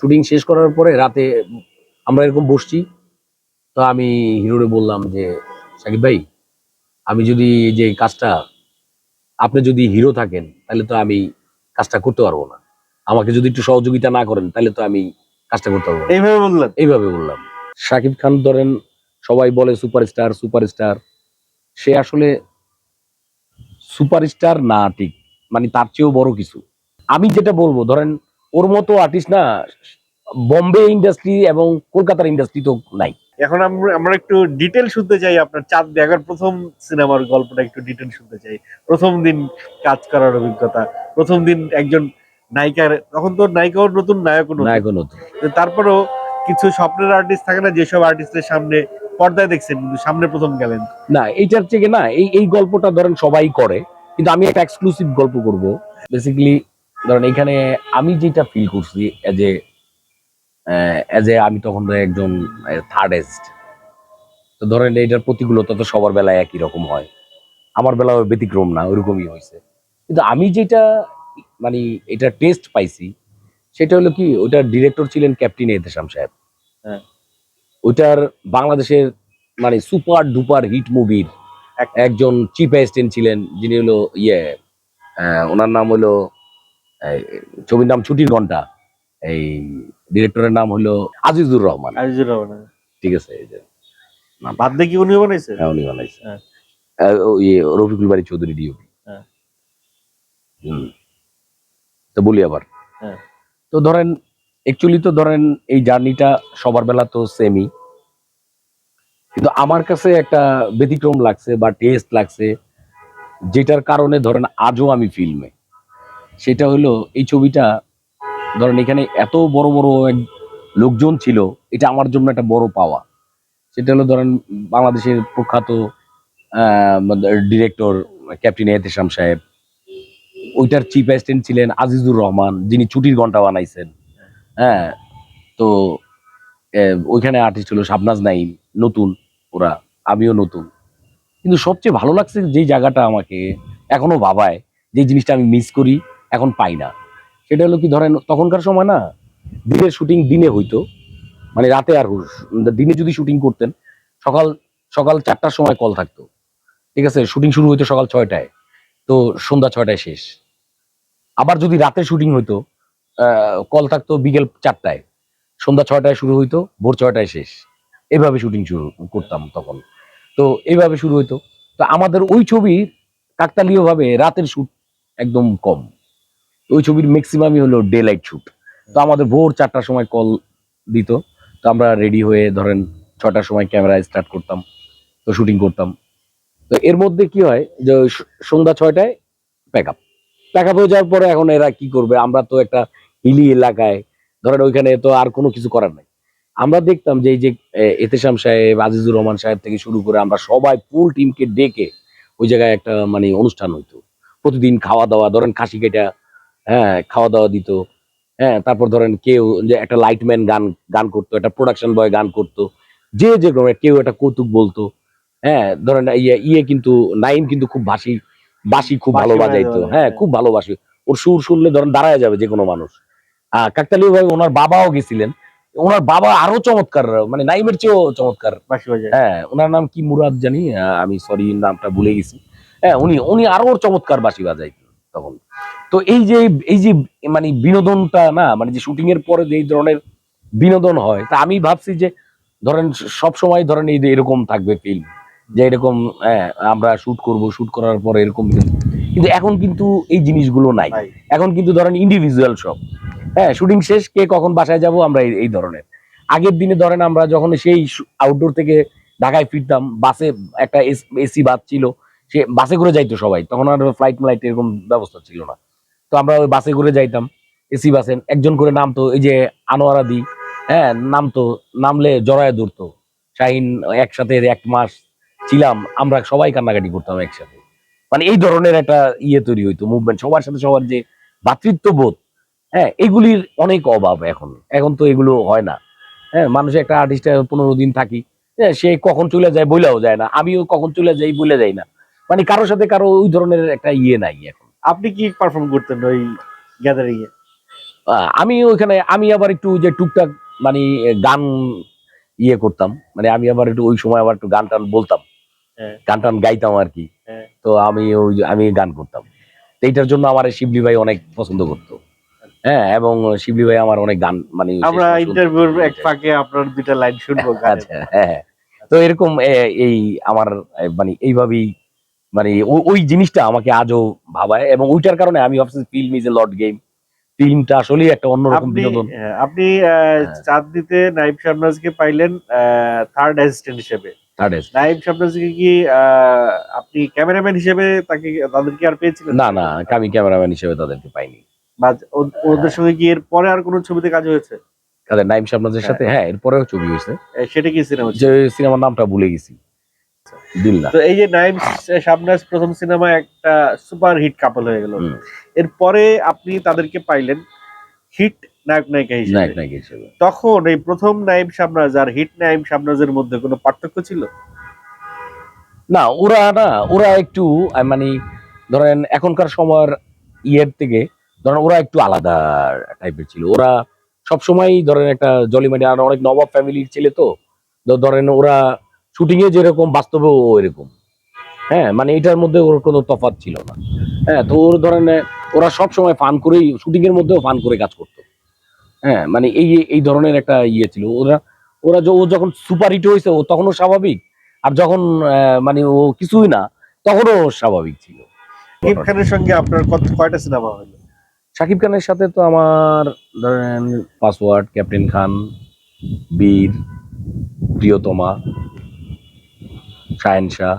Shooting শেষ করার পরে রাতে আমরা এরকম বসছি। তো আমি হিরোরে বললাম যে সাকিব ভাই আমি যদি যে কাজটা আপনি যদি হিরো থাকেন তাহলে তো আমি কাজটা করতে পারব না। আমাকে যদি একটু সহযোগিতা না করেন তাহলে তো আমি কাজটা করতে পারব এইভাবে বললেন? এইভাবে বললাম। সাকিব খান ধরেন সবাই বলে সুপারস্টার সুপারস্টার। সে আসলে সুপারস্টার না ঠিক মানে তার চেয়েও বড় কিছু। আমি যেটা বলব ধরেন ওর মতো আর্টিস্ট না বম্বে ইন্ডাস্ট্রি এবং কলকাতার ইন্ডাস্ট্রি তো নাই। এখন আমরা একটু ডিটেল শুনতে চাই আপনার চাঁদ দেখার প্রথম সিনেমার গল্পটা একটু ডিটেল শুনতে চাই। প্রথম দিন কাজ করার অভিজ্ঞতা প্রথম দিন একজন নায়িকার তখন তো নায়িকাও নতুন নায়কও নতুন। নায়ক নতুন। তো তারপরেও কিছু স্বপ্নের আর্টিস্ট থাকে না যেসব আর্টিস্টের সামনে পর্দায় দেখছেন কিন্তু সামনে প্রথম গেলেন। না এইটার থেকে না এই এই গল্পটা ধরেন সবাই করে কিন্তু আমি একটা এক্সক্লুসিভ গল্প করব। বেসিক্যালি ধরেন এখানে আমি যেটা ফিল করছি এজ এ এজ এ আমি তখন একজন থার্ড এস্ট তো ধরেন এটার প্রতিকূলতা তো সবার বেলায় একই রকম হয়। আমার বেলায় ব্যতিক্রম না ওইরকমই হয়েছে। কিন্তু আমি যেটা মানে এটা টেস্ট পাইছি সেটা হলো কি ওটার ডিরেক্টর ছিলেন ক্যাপ্টেন এহতেশাম সাহেব। হ্যাঁ। ওইটার বাংলাদেশের মানে সুপার ডুপার হিট মুভির এক- একজন চিফ অ্যাসিস্ট্যান্ট ছিলেন যিনি হলো ইয়ে ওনার নাম হলো ছবির নাম ছুটির ঘণ্টা। এই ডিরেক্টরের নাম হলো আজিজুর রহমান। আজিজুর রহমান। ঠিক আছে এই যে। বাদ দিয়ে কি উনি বানাইছে? হ্যাঁ, উনি বানাইছে। হ্যাঁ। ইয়ে রফিকুল বাড়ি চৌধুরী ডিওপি হ্যাঁ। তো বলি আবার। হ্যাঁ। তো ধরেন অ্যাকচুয়ালি তো ধরেন এই জার্নিটা সবার বেলা তো সেমই কিন্তু আমার কাছে একটা ব্যতিক্রম লাগছে বা টেস্ট লাগছে যেটার কারণে ধরেন আজও আমি ফিল্মে সেটা হলো এই ছবিটা, ধরেন এখানে এত বড় বড় এক- লোকজন ছিল, এটা আমার জন্য একটা বড় পাওয়া। সেটা হলো ধরেন বাংলাদেশের প্রখ্যাত ডিরেক্টর ক্যাপ্টেন এহতেশাম সাহেব। ওইটার চিফ অ্যাসিস্ট্যান্ট ছিলেন আজিজুর রহমান, যিনি ছুটির ঘণ্টা বানাইছেন। হ্যাঁ তো ওইখানে আর্টিস্ট হলো শাবনাজ নাইম নতুন ওরা, আমিও নতুন। কিন্তু সবচেয়ে ভালো লাগছে যেই জায়গাটা আমাকে এখনও ভাবায়, যে জিনিসটা আমি মিস করি। এখন পাই না। সেটা হলো কি, ধরেন তখনকার সময় না, দিনের শুটিং দিনে হইতো। মানে রাতে আর দিনে যদি শুটিং করতেন, সকাল সকাল চারটার সময় কল থাকতো। ঠিক আছে? শুটিং শুরু হইতো সকাল ছয়টায়। তো সন্ধ্যা ছয়টায় শেষ। আবার যদি রাতে শুটিং হইতো কল থাকতো বিকেল চারটায়। সন্ধ্যা ছয়টায় শুরু হইতো, ভোর ছয়টায় শেষ। এভাবে শুটিং শুরু করতাম তখন। তো এইভাবে শুরু হইতো। তো আমাদের ওই ছবির কাকতালীয় ভাবে রাতের শুট একদম কম। ওই ছবির ম্যাক্সিমামই হলো ডে লাইট শ্যুট তো আমাদের ভোর চারটার সময় কল দিত। তো আমরা রেডি হয়ে ধরেন ছটার সময় ক্যামেরা স্টার্ট করতাম, তো শুটিং করতাম। তো এর মধ্যে কি হয় যে সন্ধ্যা ছয়টায় প্যাক আপ প্যাক আপ হয়ে যাওয়ার পরে এখন এরা কি করবে? আমরা তো একটা হিলি এলাকায়, ধরেন ওইখানে তো আর কোনো কিছু করার নাই। আমরা দেখতাম যে এই যে এতেশাম সাহেব, আজিজুর রহমান সাহেব থেকে শুরু করে আমরা সবাই ফুল টিমকে ডেকে ওই জায়গায় একটা মানে অনুষ্ঠান হইতো। প্রতিদিন খাওয়া দাওয়া, ধরেন খাসি কেটা হ্যাঁ খাওয়া দাওয়া দিত। হ্যাঁ তারপর ধরেন কেউ যে একটা লাইটম্যান গান গান করতো একটা প্রোডাকশন বয় গান করতো যে যে কেউ একটা কৌতুক বলতো। হ্যাঁ ধরেন ইয়ে ইয়ে কিন্তু নাইম কিন্তু খুব বাসি বাসি খুব ভালো বাজাইতো। হ্যাঁ হ্যাঁ। খুব ভালোবাসি। ওর সুর শুনলে ধরেন দাঁড়ায় যাবে যে কোনো মানুষ। আহ কাকতালীয় ভাই ওনার বাবাও গেছিলেন। ওনার বাবা আরও চমৎকার মানে নাইমের চেয়েও চমৎকার। হ্যাঁ ওনার নাম কি মুরাদ জানি? আমি সরি নামটা ভুলে গেছি। হ্যাঁ উনি উনি আরও চমৎকার বাসি বাজাই তখন। তো এই যে এই যে মানে বিনোদনটা না মানে যে শুটিং এর পরে যে এই ধরনের বিনোদন হয় তা আমি ভাবছি যে ধরেন সব সময় ধরেন এই যে এরকম থাকবে ফিল্ম যে এরকম হ্যাঁ আমরা শুট করব শুট করার পরে এরকম কিন্তু- এখন কিন্তু এই জিনিসগুলো নাই। এখন কিন্তু ধরেন ইন্ডিভিজুয়াল সব। হ্যাঁ শুটিং শেষ কে কখন বাসায় যাব আমরা এই- এই ধরনের। আগের দিনে ধরেন আমরা যখন সেই আউটডোর থেকে ঢাকায় ফিরতাম বাসে একটা এসি বাস ছিল সে বাসে করে যাইতো সবাই তখন আর ফ্লাইট ফ্লাইট এরকম ব্যবস্থা ছিল না। তো আমরা ওই বাসে করে যাইতাম এসি বাসে। একজন করে নামতো এই যে আনোয়ারা দি হ্যাঁ নামতো নামলে জড়ায় ধরতো। শাহিন একসাথে এক মাস ছিলাম আমরা সবাই কান্নাকাটি করতাম একসাথে। মানে এই ধরনের একটা ইয়ে তৈরি হইতো মুভমেন্ট সবার সাথে সবার যে ভাতৃত্ববোধ হ্যাঁ এগুলির অনেক অভাব এখন। এখন তো এগুলো হয় না। হ্যাঁ মানুষ একটা আর্টিস্টের পনেরো দিন থাকি হ্যাঁ, সে কখন চলে যায় বইলাও যায় না আমিও কখন চলে যাই বলে যাই না। মানে কারোর সাথে কারও ওই ধরনের একটা ইয়ে নাই এখন। আপনি কি পারফর্ম করতেন ওই গ্যাদারিং এ আমি ওইখানে আমি আবার একটু যে টুকটাক মানে গান ইয়ে করতাম মানে আমি আবার একটু ওই সময় আবার একটু গান টান বলতাম হ্যাঁ। গান টান গাইতাম আর কি হ্যাঁ। তো আমি ওই আমি গান করতাম এইটার জন্য আমার শিবলি ভাই অনেক পছন্দ করতো হ্যাঁ এবং শিবলি ভাই আমার অনেক গান মানে আমরা ইন্টারভিউর এক ফাঁকে আপনার দুইটা লাইন শুনব। আচ্ছা হ্যাঁ হ্যাঁ। তো এরকম এই আমার মানে এইভাবেই মানে ওই জিনিসটা আমাকে আজও ভাবায় এবং ওইটার কারণে আমি ভাবছি film is a lot game ফিল্মটা আসলেই একটা অন্যরকম বিনোদন। হ্যাঁ, আপনি আহ, চাঁদনিতে নাইব পাইলেন থার্ড অ্যাসিস্ট্যান্ট হিসেবে। নাইব কি আপনি ক্যামেরাম্যান হিসেবে তাকে তাদেরকে আর পেয়েছিলেন? না না আমি ক্যামেরাম্যান হিসেবে তাদেরকে পাইনি। ওদের সঙ্গে কি এর পরে আর কোনো ছবিতে কাজ হয়েছে? নাইম সাথে হ্যাঁ। এরপরেও ছবি হয়েছে। সেটা কি সিনেমা সিনেমার নামটা ভুলে গেছি। দিল তো এই যে নাইম শাবনাজ প্রথম সিনেমা একটা সুপার হিট কাপল হয়ে গেল। এরপরে আপনি তাদেরকে পাইলেন হিট নায়ক নায়িকা হিসেবে। নায়ক হিসেবে। তখন এই প্রথম নাইম শাবনাজ আর হিট নাইম শাবনাজের মধ্যে কোনো পার্থক্য ছিল? না ওরা না ওরা একটু মানে ধরেন এখনকার সময়ের ইয়ের থেকে ধরেন ওরা একটু আলাদা টাইপের ছিল। ওরা সবসময় ধরেন একটা জলিমাটি আর অনেক নবাব ফ্যামিলির ছেলে তো ধরেন ওরা শুটিং এ যেরকম বাস্তবেও এরকম হ্যাঁ মানে এটার মধ্যে ওর কোনো তফাৎ ছিল না। হ্যাঁ তো ওর ধরেন ওরা সব সময় ফান করেই শুটিং এর মধ্যেও ফান করে কাজ করতো। হ্যাঁ মানে এই এই ধরনের একটা ইয়ে ছিল। ওরা ওরা ও যখন সুপার হিট হয়েছে ও তখনও স্বাভাবিক। আর যখন মানে ও কিছুই না তখনও ও স্বাভাবিক ছিল। কিম খানের সঙ্গে আপনার কত কয়টা সিনেমা হলো? শাকিব খানের সাথে তো আমার ধরেন পাসওয়ার্ড ক্যাপ্টেন খান বীর প্রিয়তমা। শাহেন শাহ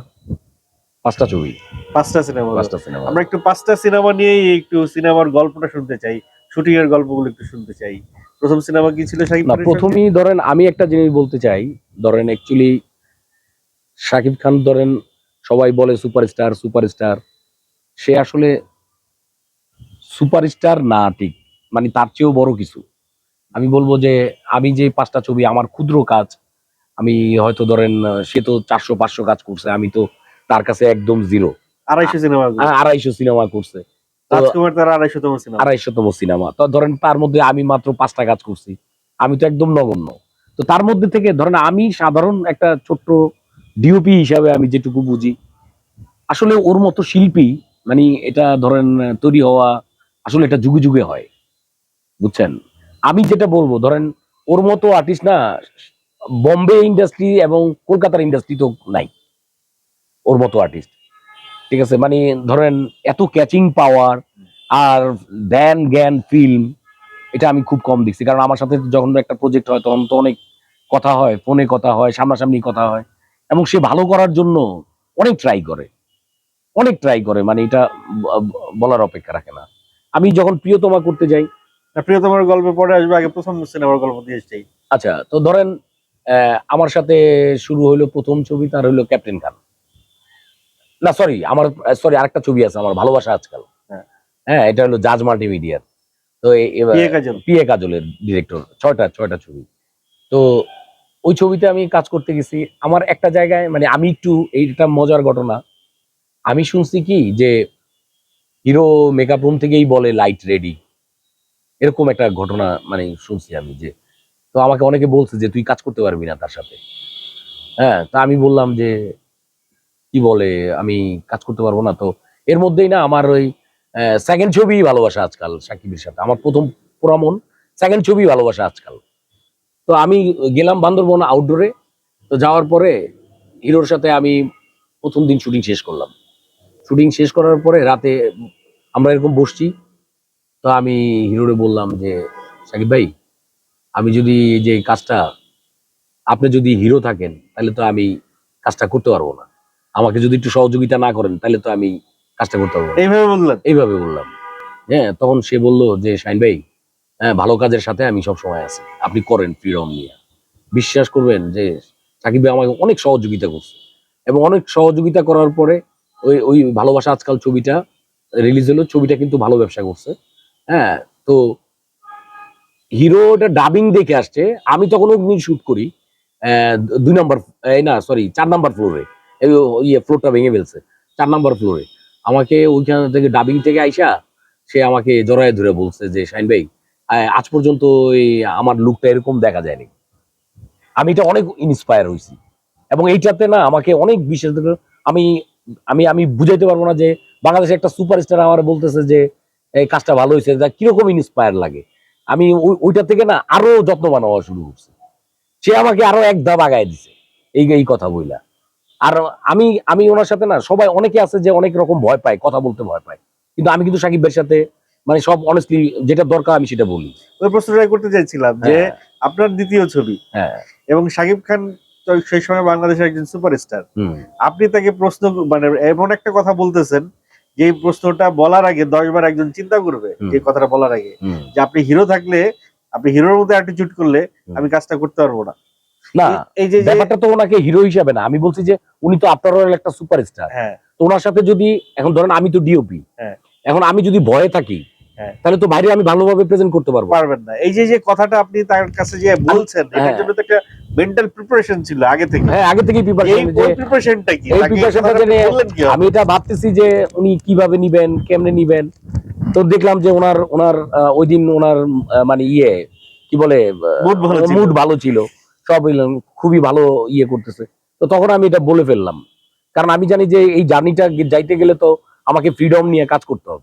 পাঁচটা ছবি। পাঁচটা সিনেমা পাঁচটা সিনেমা আমরা একটু পাঁচটা সিনেমা নিয়েই একটু সিনেমার গল্পটা শুনতে চাই শুটিং এর গল্পগুলো একটু শুনতে চাই। প্রথম সিনেমা কি ছিল শাকিব না প্রথমেই ধরেন আমি একটা জিনিস বলতে চাই। ধরেন অ্যাকচুয়ালি শাকিব খান ধরেন সবাই বলে সুপারস্টার সুপারস্টার সে আসলে সুপারস্টার না ঠিক মানে তার চেয়েও বড় কিছু। আমি বলব যে আমি যে পাঁচটা ছবি আমার ক্ষুদ্র কাজ আমি হয়তো ধরেন সে তো চারশো পাঁচশো কাজ করছে আমি তো তার কাছে একদম জিরো। আড়াইশো সিনেমা আড়াইশো সিনেমা করছে। আড়াইশোতম সিনেমা তো ধরেন তার মধ্যে আমি মাত্র পাঁচটা কাজ করছি। আমি তো একদম নগণ্য। তো তার মধ্যে থেকে ধরেন আমি সাধারণ একটা ছোট্ট ডিওপি হিসাবে আমি যেটুকু বুঝি আসলে ওর মতো শিল্পী মানে এটা ধরেন তৈরি হওয়া আসলে এটা যুগে যুগে হয়। বুঝছেন? আমি যেটা বলব ধরেন ওর মতো আর্টিস্ট না বম্বে ইন্ডাস্ট্রি এবং কলকাতার ইন্ডাস্ট্রি তো নাই। ওর মতো আর্টিস্ট ঠিক আছে? মানে ধরেন এত ক্যাচিং পাওয়ার আর ধ্যান জ্ঞান ফিল্ম এটা আমি খুব কম দেখছি। কারণ আমার সাথে যখন একটা প্রজেক্ট হয় তখন তো অনেক কথা হয় ফোনে কথা হয় সামনাসামনি কথা হয়। এবং সে ভালো করার জন্য অনেক ট্রাই করে। অনেক ট্রাই করে মানে এটা বলার অপেক্ষা রাখে না। আমি যখন প্রিয়তমা করতে যাই প্রিয়তমার গল্পে পরে আসবে আগে প্রথম সিনেমার গল্প দিয়ে আচ্ছা তো ধরেন আমার সাথে শুরু হইল প্রথম ছবি তার হইল ক্যাপ্টেন খান। না সরি আমার সরি আরেকটা ছবি আছে আমার ভালোবাসা আজকাল। হ্যাঁ। হ্যাঁ এটা হলো জাজ মাল্টিমিডিয়ার তো পিএ কাজলের ডিরেক্টর ছয়টা ছয়টা ছবি। তো ওই ছবিতে আমি কাজ করতে গেছি। আমার একটা জায়গায় মানে আমি একটু এইটা মজার ঘটনা। আমি শুনছি কি যে হিরো মেকআপ রুম থেকেই বলে লাইট রেডি এরকম একটা ঘটনা মানে শুনছি আমি যে তো আমাকে অনেকে বলছে যে, তুই কাজ করতে পারবি না তার সাথে। হ্যাঁ তা আমি বললাম যে, কি বলে? আমি কাজ করতে পারব না। তো এর মধ্যেই না আমার ওই সেকেন্ড ছবি ভালোবাসা আজকাল সাকিবের সাথে। আমার প্রথম পুরামন সেকেন্ড ছবি ভালোবাসা আজকাল। তো আমি গেলাম বান্দরবন আউটডোরে তো যাওয়ার পরে হিরোর সাথে আমি প্রথম দিন শুটিং শেষ করলাম। শুটিং শেষ করার পরে রাতে আমরা এরকম বসছি। তো আমি হিরোরে বললাম যে, সাকিব ভাই আমি যদি যে কাজটা আপনি যদি হিরো থাকেন তাহলে তো আমি কাজটা করতে পারব না। আমাকে যদি একটু সহযোগিতা না করেন তাহলে তো আমি কাজটা করতে পারব এইভাবে বললেন? এইভাবে বললাম। হ্যাঁ তখন সে বলল যে শাইন ভাই হ্যাঁ ভালো কাজের সাথে আমি সব সময় আছি। আপনি করেন ফ্রিডম নিয়ে। বিশ্বাস করবেন যে সাকিব ভাই আমাকে অনেক সহযোগিতা করছে। এবং অনেক সহযোগিতা করার পরে ওই ওই ভালোবাসা আজকাল ছবিটা রিলিজ হলো ছবিটা কিন্তু ভালো ব্যবসা করছে। হ্যাঁ তো হিরোটা ডাবিং দেখে আসছে। আমি তখন অগ্নি শুট করি। দুই নম্বর এই না সরি চার নাম্বার ফ্লোরে ইয়ে ফ্লোরটা ভেঙে ফেলছে। চার নাম্বার ফ্লোরে আমাকে ওইখান থেকে ডাবিং থেকে আইসা, সে আমাকে জড়ায় ধরে বলছে যে শাইন ভাই আজ পর্যন্ত এই আমার লুকটা এরকম দেখা যায়নি। আমি এটা অনেক ইন্সপায়ার হয়েছি এবং এইটাতে না, আমাকে অনেক বিশেষ আমি আমি আমি বুঝাইতে পারব না যে, বাংলাদেশে একটা সুপারস্টার আমার বলতেছে যে, এই কাজটা ভালো হয়েছে যা কীরকম ইন্সপায়ার লাগে? আমি ওইটা থেকে না আরও যত্নবান হওয়া শুরু করছি। সে আমাকে আরও এক ধাপ আগায় দিছে। এই এই কথা বইলা। আর আমি আমি ওনার সাথে না সবাই অনেকে আছে যে অনেক রকম ভয় পায় কথা বলতে ভয় পায়। কিন্তু আমি কিন্তু সাকিব ভাইয়ের সাথে মানে সব অনেস্টলি যেটা দরকার আমি সেটা বলি। ওই প্রশ্নটাই করতে চাইছিলাম যে হ্যাঁ, আপনার দ্বিতীয় ছবি হ্যাঁ। এবং সাকিব খান তো সেই সময় বাংলাদেশের একজন সুপারস্টার আপনি তাকে প্রশ্ন মানে এমন একটা কথা বলতেছেন যে প্রশ্নটা বলার আগে দশবার একজন চিন্তা করবে যে কথাটা বলার আগে। যে আপনি হিরো থাকলে আপনি হিরোর মধ্যে অ্যাটিটিউড করলে আমি কাজটা করতে পারব না। না এই- যে ব্যাপারটা তো ওনাকে হিরো হিসাবে না। আমি বলছি যে উনি তো আপনার একটা সুপারস্টার হ্যাঁ। তো ওনার সাথে যদি এখন ধরেন আমি তো ডিওপি হ্যাঁ। এখন আমি যদি ভয়ে থাকি হ্যাঁ। তাহলে তো বাইরে আমি ভালোভাবে প্রেজেন্ট করতে পারব। পারবেন না। এই যে যে কথাটা আপনি তার কাছে যে বলছেন এটার। জন্য তো একটা মেন্টাল প্রিপারেশন ছিল আগে থেকে। হ্যাঁ আগে থেকেই প্রিপারেশন যে প্রিপারেশনটা কি? এই তাকে preparation টা কথাটা জেনে আমি এটা ভাবতেছি যে উনি কীভাবে নিবেন কেমনে নিবেন। তো দেখলাম যে ওনার ওনার ওই দিন ওনার মানে ইয়ে কি বলে। মুড ভালো ছিল। সব খুবই ভালো ইয়ে করতেছে। তো তখন আমি এটা বলে ফেললাম। কারণ আমি জানি যে এই জার্নিটা যাইতে গেলে তো আমাকে ফ্রিডম নিয়ে কাজ করতে হবে।